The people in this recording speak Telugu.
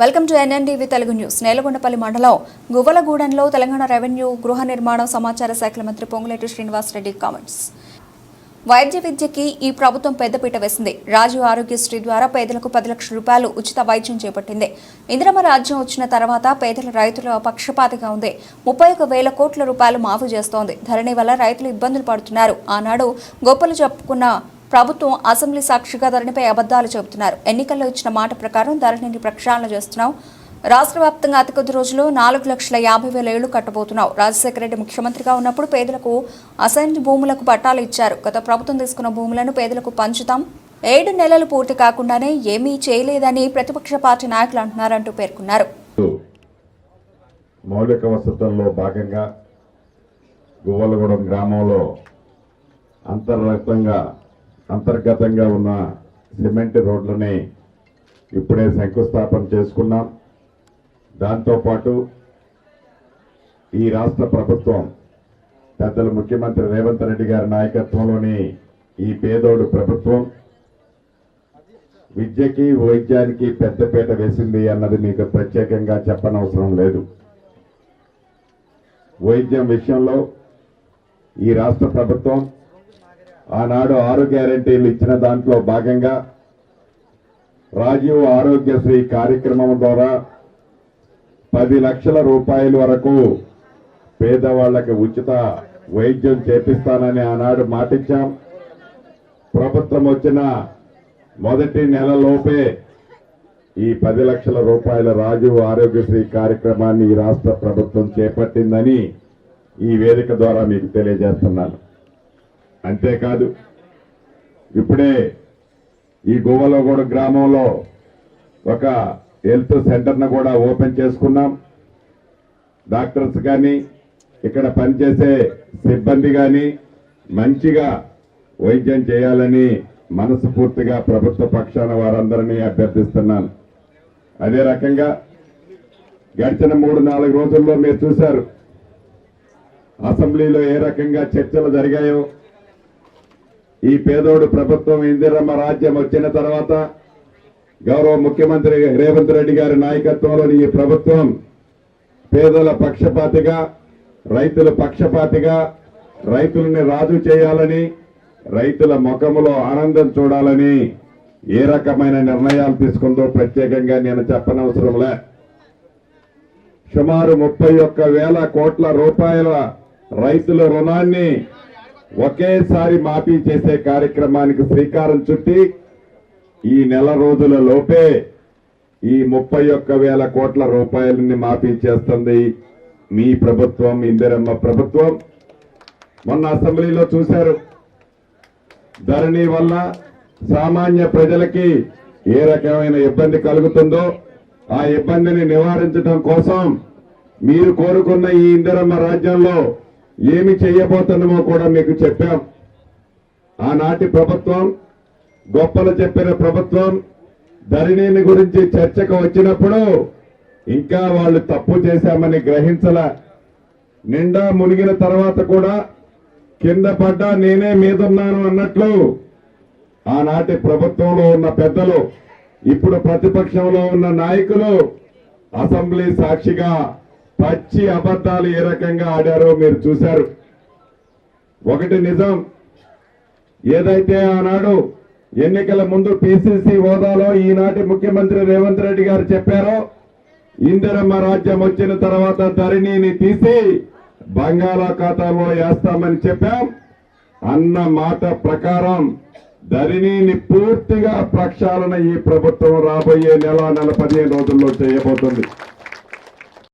Welcome to NNTV Telugu news. Nelakondapalli మండలం గువ్వలగూడెంలో తెలంగాణ రెవెన్యూ గృహ నిర్మాణం సమాచార శాఖల మంత్రి పొంగులేటి శ్రీనివాసరెడ్డి కామెంట్స్. వైద్య విద్యకి ఈ ప్రభుత్వం పెద్దపీట వేసింది. రాజీవ్ ఆరోగ్యశ్రీ ద్వారా పేదలకు పది లక్షల రూపాయలు ఉచిత వైద్యం చేపట్టింది. ఇందిరమ రాజ్యం వచ్చిన తర్వాత పేదల రైతుల పక్షపాతిగా ఉంది. ముప్పై ఒక వేల కోట్ల రూపాయలు మాఫీ చేస్తోంది. ధరణి వల్ల రైతులు ఇబ్బందులు పడుతున్నారు. ఆనాడు గొప్పలు చెప్పుకున్న ప్రభుత్వం అసెంబ్లీ సాక్షిగా ధరణిపై అబద్దాలు చెబుతున్నారు. ఎన్నికల్లో ఇచ్చిన మాట ప్రకారం ధరణిని ప్రక్షాళన చేస్తున్నాం. రాష్ట్ర వ్యాప్తంగా అతి కొద్ది రోజులు నాలుగు లక్షల యాభై వేల ఏళ్ళు కట్టబోతున్నావు రాజశేఖర రెడ్డి ముఖ్యమంత్రిగా ఉన్నప్పుడు పేదలకు అసైన్ భూములకు పట్టాలు ఇచ్చారు. గత ప్రభుత్వం తీసుకున్న భూములను పేదలకు పంచుతాం. ఏడు నెలలు పూర్తి కాకుండానే ఏమీ చేయలేదని ప్రతిపక్ష పార్టీ నాయకులు అంటున్నారంటూ పేర్కొన్నారు. మౌలిక వసతుల్లో భాగంగా గువ్వలగూడెం గ్రామంలో అంతర్గతంగా అంతర్గతంగా ఉన్న సిమెంట్ రోడ్లని ఇప్పుడే శంకుస్థాపన చేసుకున్నాం. దాంతోపాటు ఈ రాష్ట్ర ప్రభుత్వం పెద్దలు ముఖ్యమంత్రి రేవంత్ రెడ్డి గారి నాయకత్వంలోని ఈ పేదోడు ప్రభుత్వం విద్యకి వైద్యానికి పెద్దపీట వేసింది అన్నది మీకు ప్రత్యేకంగా చెప్పనవసరం లేదు. వైద్యం విషయంలో ఈ రాష్ట్ర ప్రభుత్వం ఆనాడు ఆరు గ్యారంటీలు ఇచ్చిన దాంట్లో భాగంగా రాజీవ్ ఆరోగ్యశ్రీ కార్యక్రమం ద్వారా పది లక్షల రూపాయల వరకు పేదవాళ్ళకు ఉచిత వైద్యం చేపిస్తానని ఆనాడు మాటిచ్చాం. ప్రభుత్వం వచ్చిన మొదటి నెలలోపే ఈ పది లక్షల రూపాయల రాజీవ్ ఆరోగ్యశ్రీ కార్యక్రమాన్ని ఈ రాష్ట్ర ప్రభుత్వం చేపట్టిందని ఈ వేదిక ద్వారా మీకు తెలియజేస్తున్నాను. అంతేకాదు ఇప్పుడే ఈ గోవలగూడ గ్రామంలో ఒక హెల్త్ సెంటర్ను కూడా ఓపెన్ చేసుకున్నాం. డాక్టర్స్ కానీ ఇక్కడ పనిచేసే సిబ్బంది కానీ మంచిగా వైద్యం చేయాలని మనస్ఫూర్తిగా ప్రభుత్వ పక్షాన వారందరినీ అభ్యర్థిస్తున్నాను. అదే రకంగా గడిచిన మూడు నాలుగు రోజుల్లో మీరు చూశారు అసెంబ్లీలో ఏ రకంగా చర్చలు జరిగాయో ఈ పేదోడు ప్రభుత్వం ఇందిరమ్మ రాజ్యం వచ్చిన తర్వాత గౌరవ ముఖ్యమంత్రి రేవంత్ రెడ్డి గారి నాయకత్వంలోని ఈ ప్రభుత్వం పేదల పక్షపాతిగా రైతుల పక్షపాతిగా రైతులని రాజు చేయాలని రైతుల ముఖములో ఆనందం చూడాలని ఏ రకమైన నిర్ణయాలు తీసుకుందో ప్రత్యేకంగా నేను చెప్పనవసరంలే సుమారు ముప్పై ఒక్క వేల కోట్ల రూపాయల రైతుల రుణాన్ని ఒకేసారి మాఫీ చేసే కార్యక్రమానికి శ్రీకారం చుట్టి ఈ నెల రోజుల లోపే ఈ ముప్పై ఒక్క వేల కోట్ల రూపాయలని మాఫీ చేస్తుంది మీ ప్రభుత్వం ఇందిరమ్మ ప్రభుత్వం. మొన్న అసెంబ్లీలో చూశారు. ధరణి వల్ల సామాన్య ప్రజలకి ఏ రకమైన ఇబ్బంది కలుగుతుందో ఆ ఇబ్బందిని నివారించడం కోసం మీరు కోరుకున్న ఈ ఇందిరమ్మ రాజ్యంలో ఏమి చేయబోతున్నామో కూడా మీకు చెప్పాం. ఆనాటి ప్రభుత్వం గొప్పలు చెప్పిన ప్రభుత్వం ధరణిని గురించి చర్చకు వచ్చినప్పుడు ఇంకా వాళ్ళు తప్పు చేశామని గ్రహించల. నిండా మునిగిన తర్వాత కూడా కింద పడ్డా నేనే మీదున్నాను అన్నట్లు ఆనాటి ప్రభుత్వంలో ఉన్న పెద్దలు ఇప్పుడు ప్రతిపక్షంలో ఉన్న నాయకులు అసెంబ్లీ సాక్షిగా పచ్చి అబద్ధాలు ఏ రకంగా ఆడారో మీరు చూశారు. ఒకటి నిజం ఏదైతే ఆనాడు ఎన్నికల ముందు పిసిసి హోదాలో ఈనాటి ముఖ్యమంత్రి రేవంత్ రెడ్డి గారు చెప్పారో ఇందిరమ్మ రాజ్యం వచ్చిన తర్వాత ధరణిని తీసి బంగాళాఖాతాలో వేస్తామని చెప్పాం. అన్న మాట ప్రకారం ధరణిని పూర్తిగా ప్రక్షాళన ఈ ప్రభుత్వం రాబోయే నెల నెల పదిహేను రోజుల్లో చేయబోతుంది.